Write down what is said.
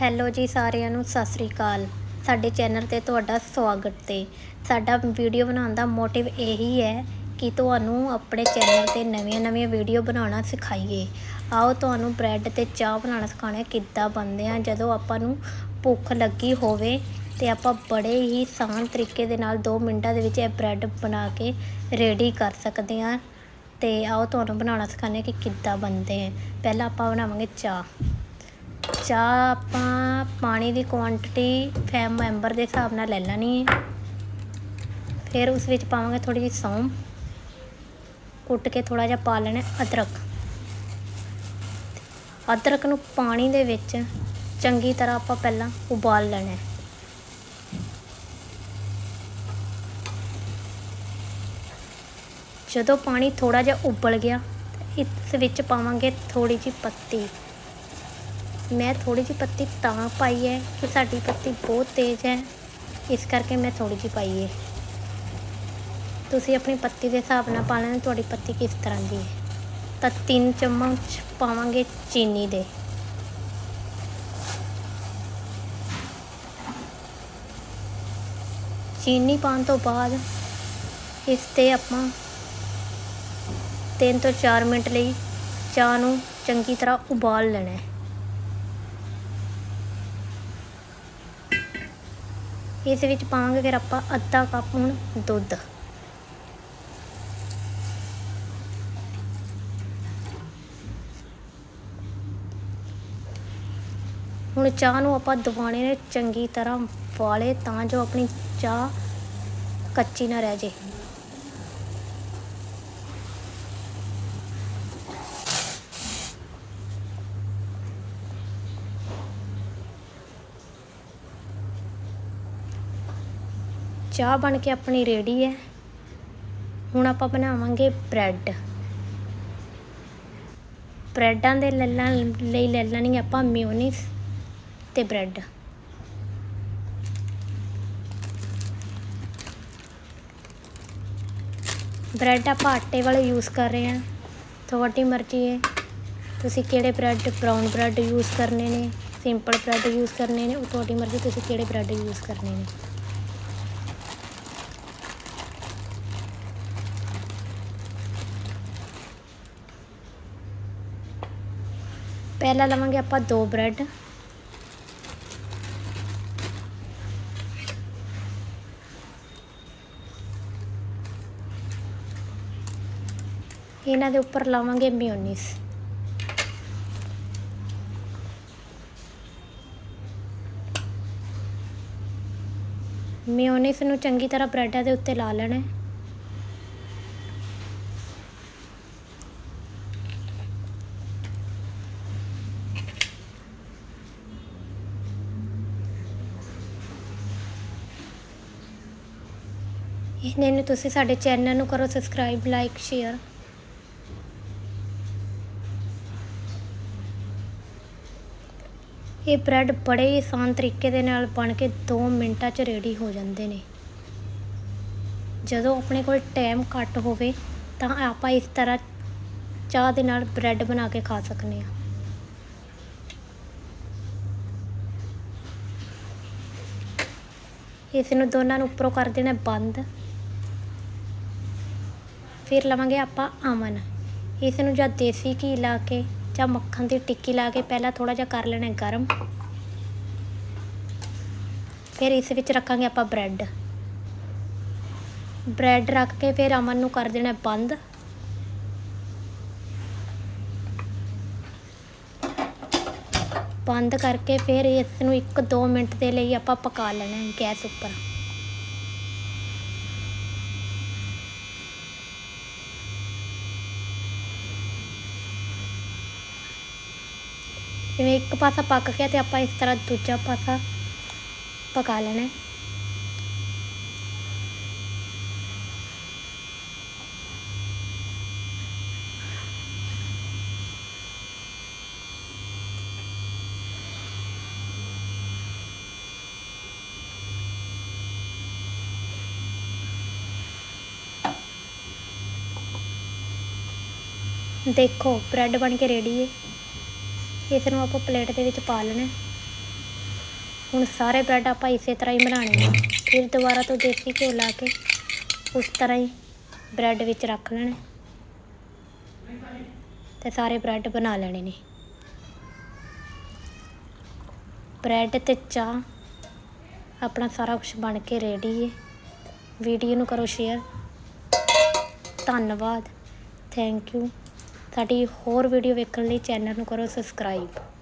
Hello ਜੀ ਸਾਰਿਆਂ ਨੂੰ, ਸਤਿ ਸ੍ਰੀ ਅਕਾਲ। ਸਾਡੇ ਚੈਨਲ ਤੇ ਤੁਹਾਡਾ ਸਵਾਗਤ ਤੇ ਸਾਡਾ ਵੀਡੀਓ ਬਣਾਉਣ ਦਾ ਮੋਟਿਵ ਇਹੀ ਹੈ ਕਿ ਤੁਹਾਨੂੰ ਆਪਣੇ ਚੈਨਲ ਤੇ ਨਵੀਆਂ-ਨਵੀਆਂ ਵੀਡੀਓ ਬਣਾਉਣਾ ਸਿਖਾਈਏ। ਆਓ ਤੁਹਾਨੂੰ ਬ੍ਰੈਡ ਤੇ ਚਾਹ ਬਣਾਉਣਾ ਸਿਖਾਉਣਾ ਕਿੱਦਾਂ ਬਣਦੇ ਆ, ਜਦੋਂ ਆਪਾਂ ਨੂੰ ਭੁੱਖ ਲੱਗੀ ਹੋਵੇ ਤੇ ਆਪਾਂ ਬੜੇ ਹੀ ਆਸਾਨ ਤਰੀਕੇ ਦੇ ਨਾਲ 2 ਮਿੰਟਾਂ ਦੇ ਵਿੱਚ ਇਹ ਬ੍ਰੈਡ ਬਣਾ ਕੇ ਰੈਡੀ ਕਰ ਸਕਦੇ ਆ। ਤੇ ਆਓ ਤੁਹਾਨੂੰ ਬਣਾਉਣਾ ਸਿਖਾਉਂਦੇ ਹਾਂ ਕਿ ਕਿੱਦਾਂ ਬਣਦੇ ਆ। ਪਹਿਲਾਂ ਆਪਾਂ ਬਣਾਵਾਂਗੇ ਚਾਹ। ਚਾਹ ਆਪਾਂ ਪਾਣੀ ਦੀ ਕੁਆਂਟੀਟੀ ਫੈਮ ਮੈਂਬਰ ਦੇ ਹਿਸਾਬ ਨਾਲ ਲੈ ਲੈਣੀ ਹੈ। ਫਿਰ ਉਸ ਵਿੱਚ ਪਾਵਾਂਗੇ ਥੋੜੀ ਜਿਹੀ ਸੌਂਫ। ਕੁੱਟ ਕੇ ਥੋੜਾ ਜਿਹਾ ਪਾ ਲੈਣਾ ਅਦਰਕ। ਅਦਰਕ ਨੂੰ ਪਾਣੀ ਦੇ ਵਿੱਚ ਚੰਗੀ ਤਰ੍ਹਾਂ ਆਪਾਂ ਪਹਿਲਾਂ ਉਬਾਲ ਲੈਣਾ ਜਦੋਂ ਪਾਣੀ ਥੋੜਾ ਜਿਹਾ ਉਬਲ ਗਿਆ, ਇਸ ਵਿੱਚ ਪਾਵਾਂਗੇ ਥੋੜੀ ਜਿਹੀ ਪੱਤੀ। ਮੈਂ ਥੋੜੀ ਜਿਹੀ ਪੱਤੀ ਤਾਂ ਪਾਈ ਹੈ ਕਿ ਸਾਡੀ ਪੱਤੀ ਬਹੁਤ ਤੇਜ਼ ਹੈ। ਇਸ ਕਰਕੇ ਮੈਂ ਥੋੜੀ ਜਿਹੀ ਪਾਈ ਹੈ। ਤੁਸੀਂ ਆਪਣੀ ਪੱਤੀ ਦੇ ਹਿਸਾਬ ਨਾਲ ਪਾ ਲੈਣਾ। ਤੁਹਾਡੀ ਪੱਤੀ ਕਿਸ ਤਰ੍ਹਾਂ ਦੀ ਹੈ? ਤਾਂ 3 ਚਮਚ ਪਾਵਾਂਗੇ ਚੀਨੀ ਦੇ। ਚੀਨੀ ਪਾਉਣ ਤੋਂ ਬਾਅਦ ਇਸ ਤੇ ਆਪਾਂ 3 ਤੋਂ 4 ਮਿੰਟ ਲਈ ਚਾਹ ਨੂੰ ਚੰਗੀ ਤਰ੍ਹਾਂ ਉਬਾਲ ਲੈਣਾ ਹੈ। ਇਸ ਵਿੱਚ ਪਾਵਾਂਗੇ ਫਿਰ ਆਪਾਂ ਅੱਧਾ ਕੱਪ ਹੁਣ ਦੁੱਧ। ਹੁਣ ਚਾਹ ਨੂੰ ਆਪਾਂ ਦਵਾਣੇ ਨੇ ਚੰਗੀ ਤਰ੍ਹਾਂ ਵਾਲੇ ਤਾਂ ਜੋ ਆਪਣੀ ਚਾਹ ਕੱਚੀ ਨਾ ਰਹਿ ਜੇ। ਚਾਹ ਬਣ ਕੇ ਆਪਣੀ ਰੈਡੀ ਹੈ। ਹੁਣ ਆਪਾਂ ਬਣਾਵਾਂਗੇ ਬ੍ਰੈਡ। ਬ੍ਰੈਡਾਂ ਦੇ ਲੱਲਾਂ ਲਈ ਲੈ ਲੈਣੀ ਆਪਾਂ ਮਿਓਨੀਸ ਤੇ ਬ੍ਰੈਡ। ਬ੍ਰੈਡ ਆਪਾਂ ਆਟੇ ਵਾਲੇ ਯੂਜ਼ ਕਰ ਰਹੇ ਹਾਂ। ਤੁਹਾਡੀ ਮਰਜ਼ੀ ਹੈ। ਤੁਸੀਂ ਕਿਹੜੇ ਬ੍ਰੈਡ ਬਰਾਊਨ ਬ੍ਰੈਡ ਯੂਜ਼ ਕਰਨੇ ਨੇ ਸਿੰਪਲ ਬ੍ਰੈਡ ਯੂਜ਼ ਕਰਨੇ ਨੇ, ਉਹ ਤੁਹਾਡੀ ਮਰਜ਼ੀ, ਤੁਸੀਂ ਕਿਹੜੇ ਬ੍ਰੈਡ ਯੂਜ਼ ਕਰਨੇ ਨੇ। ਪਹਿਲਾਂ ਲਵਾਂਗੇ ਆਪਾਂ ਦੋ ਬ੍ਰੈਡ। ਇਹਨਾਂ ਦੇ ਉੱਪਰ ਲਾਵਾਂਗੇ ਮਿਓਨੀਸ ਮਿਓਨੀਸ ਨੂੰ ਚੰਗੀ ਤਰ੍ਹਾਂ ਬ੍ਰੈਡਾਂ ਦੇ ਉੱਤੇ ਲਾ ਲੈਣਾ ਹੈ। ਇਹਨੇ ਨੂੰ ਤੁਸੀਂ ਸਾਡੇ ਚੈਨਲ ਨੂੰ ਕਰੋ ਸਬਸਕ੍ਰਾਈਬ ਲਾਈਕ ਸ਼ੇਅਰ ਇਹ ਬ੍ਰੈਡ ਬੜੇ ਹੀ ਆਸਾਨ ਤਰੀਕੇ ਦੇ ਨਾਲ ਬਣ ਕੇ 2 ਮਿੰਟਾਂ 'ਚ ਰੈਡੀ ਹੋ ਜਾਂਦੇ ਨੇ। ਜਦੋਂ ਆਪਣੇ ਕੋਲ ਟਾਈਮ ਘੱਟ ਹੋਵੇ, ਤਾਂ ਆਪਾਂ ਇਸ ਤਰ੍ਹਾਂ ਚਾਹ ਦੇ ਨਾਲ ਬ੍ਰੈਡ ਬਣਾ ਕੇ ਖਾ ਸਕਨੇ ਆ। ਇਸ ਨੂੰ ਦੋਨਾਂ ਨੂੰ ਉੱਪਰੋਂ ਕਰ ਦੇਣਾ ਬੰਦ। ਫਿਰ ਲਵਾਂਗੇ ਆਪਾਂ ਅਮਨ। ਇਸ ਨੂੰ ਜਾਂ ਦੇਸੀ ਘੀ ਲਾ ਕੇ ਜਾਂ ਮੱਖਣ ਦੀ ਟਿੱਕੀ ਲਾ ਕੇ ਪਹਿਲਾਂ ਥੋੜਾ ਜਿਹਾ ਕਰ ਲੈਣਾ ਗਰਮ। ਫਿਰ ਇਸ ਵਿੱਚ ਰੱਖਾਂਗੇ ਆਪਾਂ ਬ੍ਰੈਡ। ਬ੍ਰੈਡ ਰੱਖ ਕੇ ਫਿਰ ਅਮਨ ਨੂੰ ਕਰ ਦੇਣਾ ਬੰਦ। ਬੰਦ ਕਰਕੇ ਫਿਰ ਇਸ ਨੂੰ 1-2 ਮਿੰਟ ਦੇ ਲਈ ਆਪਾਂ ਪਕਾ ਲੈਣਾ ਗੈਸ ਉੱਪਰ। ਜਿਵੇਂ ਇੱਕ ਪਾਸਾ ਪੱਕ ਗਿਆ ਤੇ ਆਪਾਂ ਇਸ ਤਰ੍ਹਾਂ ਦੂਜਾ ਪਾਸਾ ਪਕਾ ਲੈਣਾ ਹੈ। ਦੇਖੋ ਬ੍ਰੈਡ ਬਣ ਕੇ ਰੈਡੀ ਹੈ। ਇਸ ਨੂੰ ਆਪਾਂ ਪਲੇਟ ਦੇ ਵਿੱਚ ਪਾ ਲੈਣਾ। ਹੁਣ ਸਾਰੇ ਬ੍ਰੈਡ ਆਪਾਂ ਇਸੇ ਤਰ੍ਹਾਂ ਹੀ ਬਣਾਉਣੇ ਆ। ਫਿਰ ਦੁਬਾਰਾ ਤੋਂ ਦੇਸੀ ਘਿਓ ਲਾ ਕੇ ਉਸ ਤਰ੍ਹਾਂ ਹੀ ਬ੍ਰੈਡ ਵਿੱਚ ਰੱਖ ਲੈਣੇ। ਤੇ ਸਾਰੇ ਬ੍ਰੈਡ ਬਣਾ ਲੈਣੇ ਨੇ। ਬ੍ਰੈਡ ਤੇ ਚਾਹ ਆਪਣਾ ਸਾਰਾ ਕੁਝ ਬਣ ਕੇ ਰੈਡੀ ਹੈ ਵੀਡੀਓ ਨੂੰ ਕਰੋ ਸ਼ੇਅਰ ਧੰਨਵਾਦ। ਥੈਂਕ ਯੂ ਸਾਡੀ ਹੋਰ ਵੀਡੀਓ ਵੇਖਣ ਲਈ ਚੈਨਲ ਨੂੰ ਕਰੋ ਸਬਸਕ੍ਰਾਈਬ।